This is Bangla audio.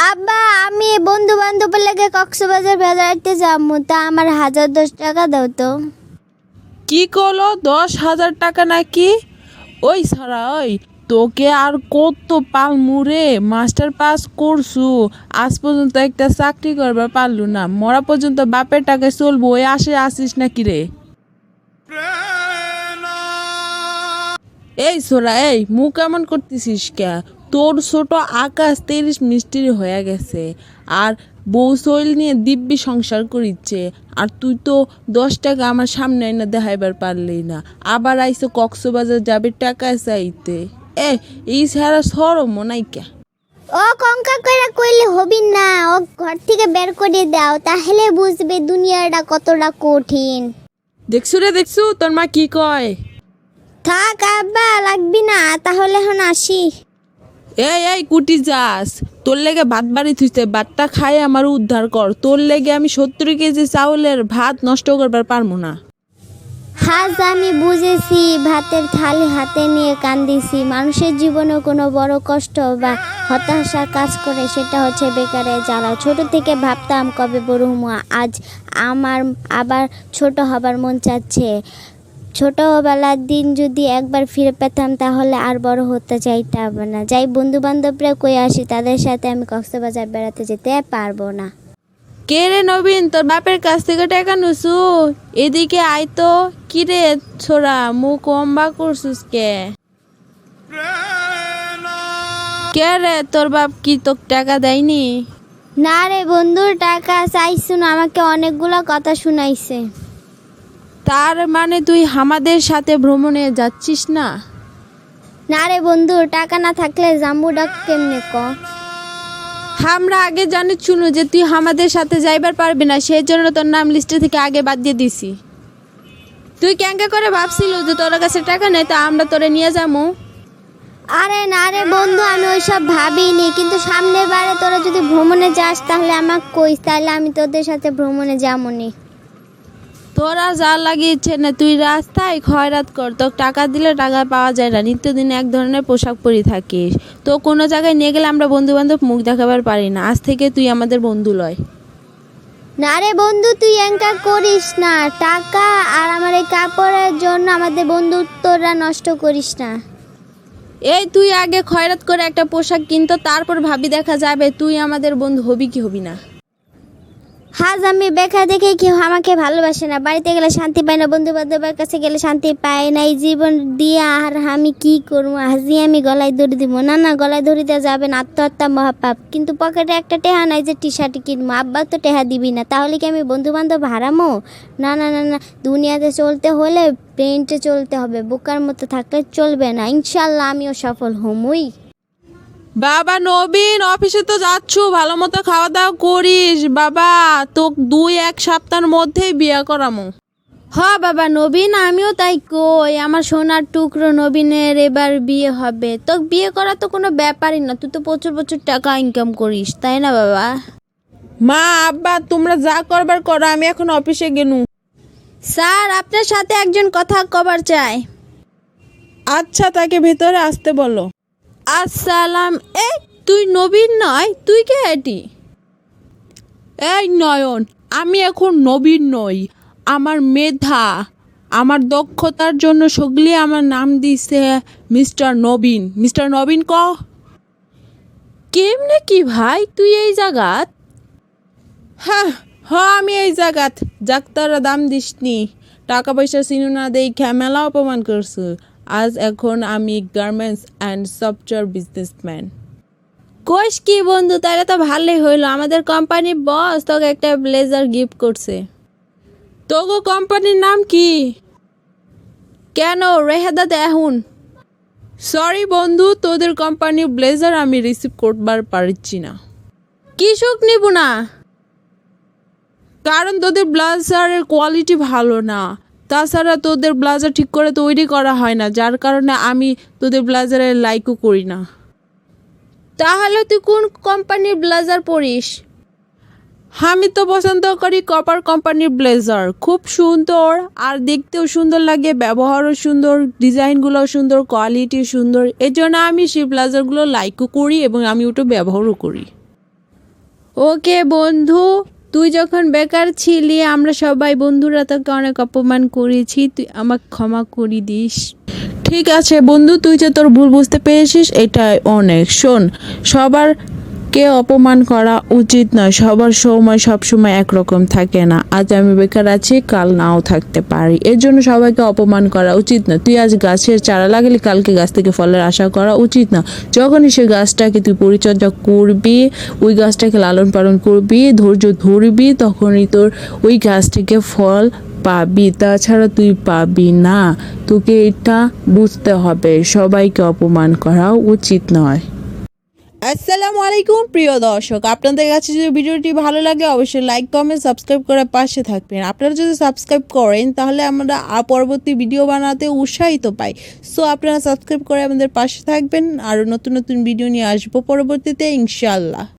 আব্বা আমি বন্ধু বান্ধব লেগে কক্সবাজার বেড়াইতে যাব তা আমার হাজার দশ টাকা দাও তো। কি করল দশ হাজার টাকা নাকি? ওই সারা ওই তোকে আর কত পাল মুরে মাস্টার পাস করছু আজ পর্যন্ত একটা চাকরি করবার পারলু না মরা পর্যন্ত বাপের টাকা চলবো ওই আসে আসিস নাকি রে? এই সোরা এই মুখ কেমন করতেছিস কে? তোর ছোট আকাশ তিরিশ মিষ্টির হয়ে গেছে। আর বউ শৈল নিয়ে দিব্যি সংসার করিচ্ছে। আর তুই তো দশ টাকা আমার সামনে এনে দেখাইবার পারলি না। আবার আইসো কক্সবাজার যাবে টাকা চাইতে। এ এই সারা সরম নাই কে ও কঙ্কা করে কইলে হবি না। ও ঘর থেকে বের করে দাও তাহলে বুঝবে দুনিয়াটা কতটা কঠিন। দেখছু রে দেখছু? তোর মা কি কয়? থাক আব্বা লাগবি না। তাহলে এখন আসি। এই এই, কুটি যাস। তোর লেগে ভাত বাড়ি থুইতে ভাতটা খাই আমার উদ্ধার কর। তোর লেগে আমি সত্তর কেজি চাউলের ভাত নষ্ট করবার পারব না। হাজ, আমি বুঝেছি ভাতের থালি হাতে নিয়ে কান্দিছি। মানুষের জীবনে কোনো বড় কষ্ট বা হতাশা কাজ করে, সেটা হচ্ছে বেকারে যারা ছোট থেকে ভাবতাম কবে বড় আজ আমার আবার ছোট হবার মন চাচ্ছে। ছোটবেলার দিন যদি একবার ফিরে পেতাম তাহলে আর বড় হতে চাইতাম না। যাই বন্ধু বান্ধবরা কই আসি তাদের সাথে আমি কক্সবাজার বেড়াতে যেতে পারব না। কে রে নবীন তোর বাপের কাছ থেকে টাকা নুসু এদিকে আয় তো। কি রে ছোড়া মুখ অম্বা করছিস কে? কে রে তোর বাপ কি তোর টাকা দেয়নি? না রে বন্ধুর টাকা চাইছুন আমাকে অনেকগুলো কথা শুনাইছে। তার মানে তুই আমাদের সাথে ভ্রমণে যাচ্ছিস না? না রে বন্ধু টাকা না থাকলে জাম্বু ডাক কেমনে ক? আমরা আগে জানি শুনু যে তুই আমাদের সাথে যাইবার পারবি না সেই জন্য তোর নাম লিস্টে থেকে আগে বাদ দিয়ে দিছি। তুই ক্যাঙ্কা করে ভাবছিল যে তোর কাছে টাকা নেই তা আমরা তোরে নিয়ে যাব আরে না রে বন্ধু আমি ওইসব ভাবিনি কিন্তু সামনের বারে তোরা যদি ভ্রমণে যাস তাহলে আমাকে কইস তাহলে আমি তোদের সাথে ভ্রমণে যাবনি তোরা যা লাগিয়েছে না তুই রাস্তায় খয়রাত কর। তোর টাকা দিলে টাকা পাওয়া যায় না। নিত্যদিন এক ধরনের পোশাক পরে থাকিস। তো কোনো জায়গায় নিয়ে গেলে আমরা বন্ধু বান্ধব মুখ দেখাবার পারি না। আজ থেকে তুই আমাদের বন্ধু লয়। না রে বন্ধু তুই এঙ্কা করিস না। টাকা আর আমার এই কাপড়ের জন্য আমাদের বন্ধুত্বরা নষ্ট করিস না। এই তুই আগে খয়রাত করে একটা পোশাক কিনতো তারপর ভাবি দেখা যাবে তুই আমাদের বন্ধু হবি কি হবি না। হাজ আমি বেকার দেখে কেউ আমাকে ভালোবাসে না। বাড়িতে গেলে শান্তি পাই না বন্ধু বান্ধবের কাছে গেলে শান্তি পাই না। এই জীবন দিয়ে আর আমি কি করব? হাজি আমি গলায় দড়ি দিব। না না, গলায় দড়ি দেওয়া যাবে না। আত্মহত্যা মহাপাপ। কিন্তু পকেটে একটা টেহা নাই যে টি শার্ট কিনবো। আব্বা তো টেহা দিবি না। তাহলে কি আমি বন্ধু বান্ধব হারামো? না না না না। দুনিয়াতে চলতে হলে প্রেন্টে চলতে হবে। বোকার মতো থাকলে চলবে না। ইনশাল্লাহ আমিও সফল হমই। বাবা নবীন অফিসে তো যাচ্ছ ভালো মতো খাওয়া দাওয়া করিস। বাবা তো দুই এক সপ্তাহের মধ্যেই বিয়ে করামো। হ বাবা নবীন আমিও তাই কই। আমার সোনার টুকরো নবীনের এবার বিয়ে হবে। তো বিয়ে করা তো কোনো ব্যাপারই না তুই তো প্রচুর প্রচুর টাকা ইনকাম করিস তাই না বাবা? মা আব্বা তোমরা যা করবার করো আমি এখন অফিসে গেনু। স্যার আপনার সাথে একজন কথা কবার চাই। আচ্ছা তাকে ভেতরে আসতে বলো। আসসালাম। এই, তুই নবীন নয় তুই কে এটি? এই নয়ন, আমি এখন নবীন নই। আমার মেধা, আমার দক্ষতার জন্য সগলি আমার নাম দিছে মিস্টার নবীন। মিস্টার নবীন ক? কেমনে কি ভাই, তুই এই জায়গাত হ্যাঁ হ্যাঁ আমি এই জায়গাত যাক্তারা দাম দিসনি। টাকা পয়সা চিনু না দেই মেলা অপমান করছ। আজ এখন আমি গার্মেন্টস অ্যান্ড সফটওয়্যার বিজনেসম্যান কোষ কি বন্ধু তাহলে তো ভালোই হইল। আমাদের কোম্পানির বস তোকে একটা ব্লেজার গিফট করছে। তোগো কোম্পানির নাম কি? কেন? রেহাদা দেহুন সরি বন্ধু, তোদের কোম্পানির ব্লেজার আমি রিসিভ করবার পারছি না। কৃষক নিব না? কারণ তোদের ব্লাজারের কোয়ালিটি ভালো না। তাছাড়া তোদের ব্লাজার ঠিক করে তৈরি করা হয় না যার কারণে আমি তোদের ব্লাজারের লাইকও করি না। তাহলে তুই কোন কোম্পানির ব্লেজার পরিস? আমি তো পছন্দ করি কপার কোম্পানির ব্লেজার খুব সুন্দর আর দেখতেও সুন্দর লাগে ব্যবহারও সুন্দর ডিজাইনগুলো সুন্দর কোয়ালিটি সুন্দর। এর জন্য আমি সেই ব্লেজারগুলো লাইকও করি এবং আমি ওটা ব্যবহারও করি। ওকে বন্ধু। তুই যখন বেকার ছিলি, আমরা সবাই বন্ধুরা তোকে অনেক অপমান করেছি, তুই আমাকে ক্ষমা করে দিস। ঠিক আছে বন্ধু, তুই যে তোর ভুল বুঝতে পেরেছিস, এটাই অনেক। শোন, সবার কে অপমান করা উচিত নয়। সবার সময় সব সময় একরকম থাকে না। আজ আমি বেকার আছি, কাল নাও থাকতে পারি। এর জন্য সবাইকে অপমান করা উচিত না তুই আজ গাছের চারা লাগালি, কালকে গাছ থেকে ফলের আশা করা উচিত না যখনই সে গাছটাকে তুই পরিচর্যা করবি, ওই গাছটাকে লালন পালন করবি, ধৈর্য ধরবি, তখনই তোর ওই গাছ থেকে ফল পাবি। তাছাড়া তুই পাবি না। তোকে এটা বুঝতে হবে। সবাইকে অপমান করা উচিত নয়। আসসালামু আলাইকুম, প্রিয় দর্শক। আপনাদের কাছে যদি ভিডিওটি ভালো লাগে, অবশ্যই লাইক, কমেন্ট, সাবস্ক্রাইব করে পাশে থাকবেন। আপনারা যদি সাবস্ক্রাইব করেন, তাহলে আমরা পরবর্তী ভিডিও বানাতে উৎসাহিত পাই। সো, আপনারা সাবস্ক্রাইব করে আমাদের পাশে থাকবেন। আরও নতুন নতুন ভিডিও নিয়ে আসব পরবর্তীতে ইনশাল্লাহ